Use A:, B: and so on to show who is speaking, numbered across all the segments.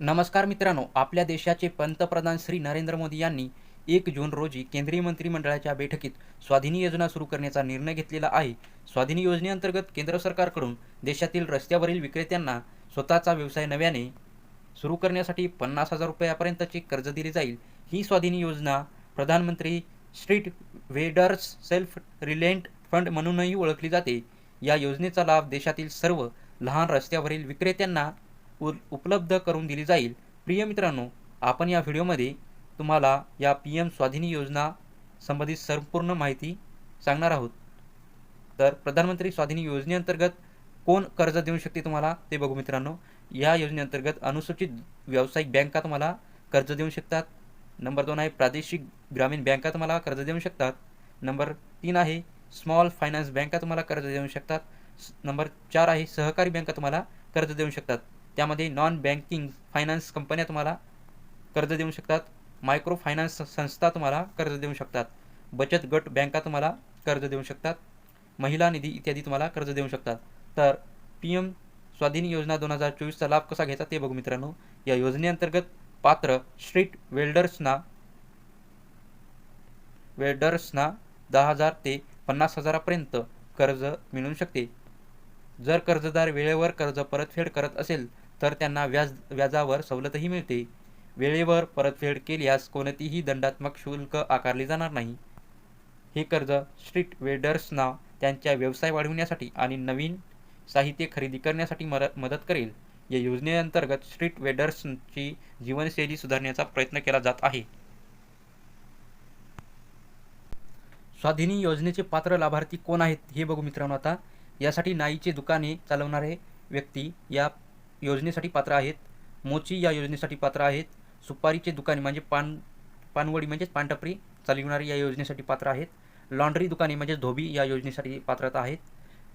A: नमस्कार मित्रांनो आपल्या देशाचे पंतप्रधान श्री नरेंद्र मोदी यांनी एक जून रोजी केंद्रीय मंत्रिमंडळाच्या बैठकीत स्वाधीनी योजना सुरू करण्याचा निर्णय घेतलेला आहे. स्वाधीनी योजनेअंतर्गत केंद्र सरकारकडून देशातील रस्त्यावरील विक्रेत्यांना स्वतःचा व्यवसाय नव्याने सुरू करण्यासाठी पन्नास हजार रुपयापर्यंतचे कर्ज दिले जाईल. ही स्वाधीनी योजना प्रधानमंत्री street vendors self reliant fund म्हणूनही ओळखली जाते. या योजनेचा लाभ देशातील सर्व लहान रस्त्यावरील विक्रेत्यांना उ उपलब्ध करून दिली जाईल. प्रिय मित्रांनो आपण या व्हिडिओमध्ये तुम्हाला या पी एम स्वाधीनी योजना संबंधित संपूर्ण माहिती सांगणार आहोत. तर प्रधानमंत्री स्वाधीनी योजनेअंतर्गत कोण कर्ज देऊ शकते तुम्हाला ते बघू मित्रांनो. या योजनेअंतर्गत अनुसूचित व्यावसायिक बँका तुम्हाला कर्ज देऊ शकतात. नंबर दोन आहे प्रादेशिक ग्रामीण बँका तुम्हाला कर्ज देऊ शकतात. नंबर तीन आहे स्मॉल फायनान्स बँका तुम्हाला कर्ज देऊ शकतात. स- नंबर चार आहे सहकारी बँका तुम्हाला कर्ज देऊ शकतात. त्यामध्ये नॉन बँकिंग फायनान्स कंपन्या तुम्हाला कर्ज देऊ शकतात. मायक्रो फायनान्स संस्था तुम्हाला कर्ज देऊ शकतात. बचत गट बँका तुम्हाला कर्ज देऊ शकतात. महिला निधी इत्यादी तुम्हाला कर्ज देऊ शकतात. तर पी एम स्वाधीन योजना दोन हजार चोवीसचा लाभ कसा घ्यायचा ते बघू मित्रांनो. या योजनेअंतर्गत पात्र स्ट्रीट वेल्डर्सना वेल्डर्सना दहा हजार ते पन्नास हजारापर्यंत कर्ज मिळू शकते. जर कर्जदार वेळेवर कर्ज परतफेड करत असेल तर त्यांना व्याज व्याजावर सवलतही मिळते. वेळेवर परतफेड केल्यास कोणतीही दंडात्मक शुल्क आकारले जाणार नाही. हे कर्ज स्ट्रीट वेडर्सना त्यांच्या व्यवसाय वाढविण्यासाठी आणि नवीन साहित्य खरेदी करण्यासाठी मर मदत करेल. या योजनेअंतर्गत स्ट्रीट वेडर्सची जीवनशैली सुधारण्याचा प्रयत्न केला जात आहे. स्वाधिनी योजनेचे पात्र लाभार्थी कोण आहेत हे बघू मित्रांनो आता. यासाठी नाईचे दुकाने चालवणारे व्यक्ती या योजनेसाठी पात्र आहेत. मोची या योजनेसाठी पात्र आहेत. सुपारीचे दुकाने म्हणजे पान पानवडी म्हणजेच पानटपरी चालविणारी या योजनेसाठी पात्र आहेत. लॉन्ड्री दुकाने म्हणजे धोबी या योजनेसाठी पात्रता आहेत.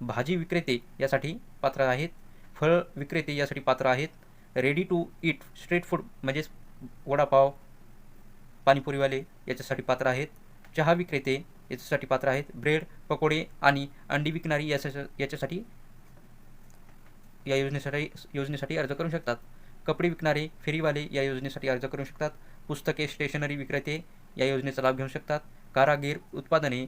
A: भाजी विक्रेते यासाठी पात्र आहेत. फळ विक्रेते यासाठी पात्र आहेत. Ready to eat street food म्हणजेच वडापाव पाणीपुरीवाले याच्यासाठी पात्र आहेत. चहा विक्रेते याच्यासाठी पात्र आहेत. ब्रेड पकोडे आणि अंडी विकणारी याच्या याच्यासाठी या योजनेसाठी योजनेसाठी अर्ज करू शकतात. कपडे विकणारे फेरीवाले या योजनेसाठी अर्ज करू शकतात. पुस्तके स्टेशनरी विक्रेते या योजनेचा लाभ घेऊ शकतात. कारागीर उत्पादने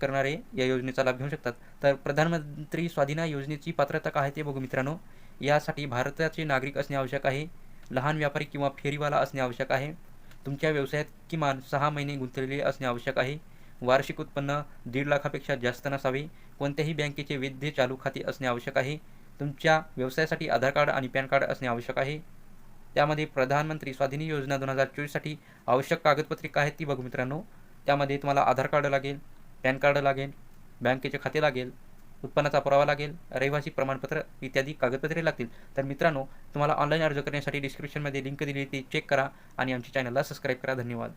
A: करणारे या योजनेचा लाभ घेऊ शकतात. तर प्रधानमंत्री स्वाधीना योजनेची पात्रता काय ते बघू मित्रांनो. यासाठी भारताचे नागरिक असणे आवश्यक आहे. लहान व्यापारी किंवा फेरीवाला असणे आवश्यक आहे. तुमच्या व्यवसायात किमान सहा महिने गुंतलेले असणे आवश्यक आहे. वार्षिक उत्पन्न दीड लाखापेक्षा जास्त नसावे. कोणत्याही बँकेचे वैध चालू खाते असणे आवश्यक आहे. तुमच्या व्यवसायासाठी आधार कार्ड आणि पॅन कार्ड असणे आवश्यक आहे. त्यामध्ये प्रधानमंत्री स्वाधीनी योजना दोन हजार चोवीससाठी आवश्यक कागदपत्रे काय आहेत ती बघू मित्रांनो. त्यामध्ये तुम्हाला आधार कार्ड लागेल पॅन कार्ड लागेल बँकेचे खाते लागेल उत्पन्नाचा पुरावा लागेल रहिवासी प्रमाणपत्र इत्यादी कागदपत्रे लागतील. तर मित्रांनो तुम्हाला ऑनलाईन अर्ज करण्यासाठी डिस्क्रिप्शनमध्ये लिंक दिली ती चेक करा आणि आमच्या चॅनलला सबस्क्राईब करा. धन्यवाद.